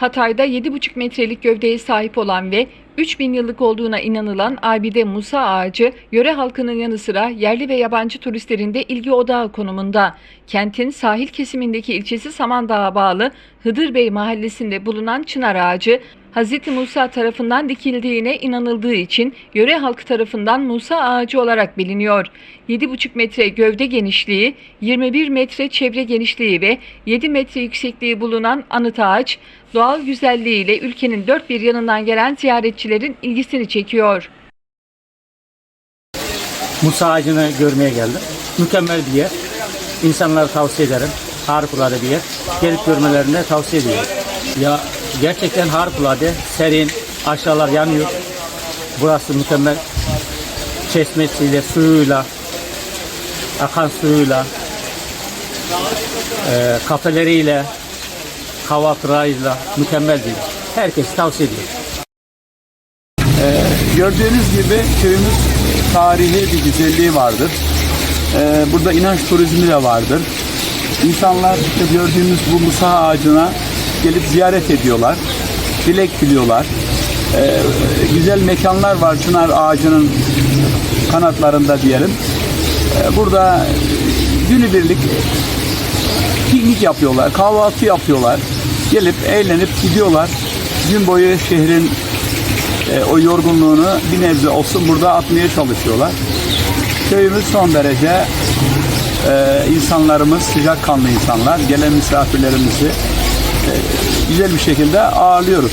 Hatay'da 7,5 metrelik gövdeye sahip olan ve 3000 yıllık olduğuna inanılan Abide Musa Ağacı, yöre halkının yanı sıra yerli ve yabancı turistlerin de ilgi odağı konumunda. Kentin sahil kesimindeki ilçesi Samandağ'a bağlı Hıdırbey mahallesinde bulunan çınar ağacı, Hz. Musa tarafından dikildiğine inanıldığı için yöre halkı tarafından Musa ağacı olarak biliniyor. 7,5 metre gövde genişliği, 21 metre çevre genişliği ve 7 metre yüksekliği bulunan anıt ağaç, doğal güzelliğiyle ülkenin dört bir yanından gelen ziyaretçilerin ilgisini çekiyor. Musa ağacını görmeye geldim. Mükemmel bir yer. İnsanlara tavsiye ederim. Harikulade bir yer. Gelip görmelerini tavsiye ediyorum. Ya gerçekten harikulade. Serin. Aşağılar yanıyor. Burası mükemmel. Çeşmesiyle, suyuyla, akan suyuyla, e, kafeleriyle, kahvaltılarıyla mükemmel bir yer. Herkes tavsiye ediyorum. Gördüğünüz gibi köyümüz tarihi bir güzelliği vardır. Ee, burada inanç turizmi de vardır. İnsanlar işte gördüğümüz bu musa ağacına gelip ziyaret ediyorlar. Dilek diliyorlar. Ee, güzel mekanlar var çınar ağacının kanatlarında diyelim. Ee, burada günübirlik piknik yapıyorlar, kahvaltı yapıyorlar. Gelip eğlenip gidiyorlar. Gün boyu şehrin e, o yorgunluğunu bir nebze olsun burada atmaya çalışıyorlar. Köyümüz son derece e, insanlarımız sıcakkanlı insanlar. Gelen misafirlerimizi e, güzel bir şekilde ağırlıyoruz.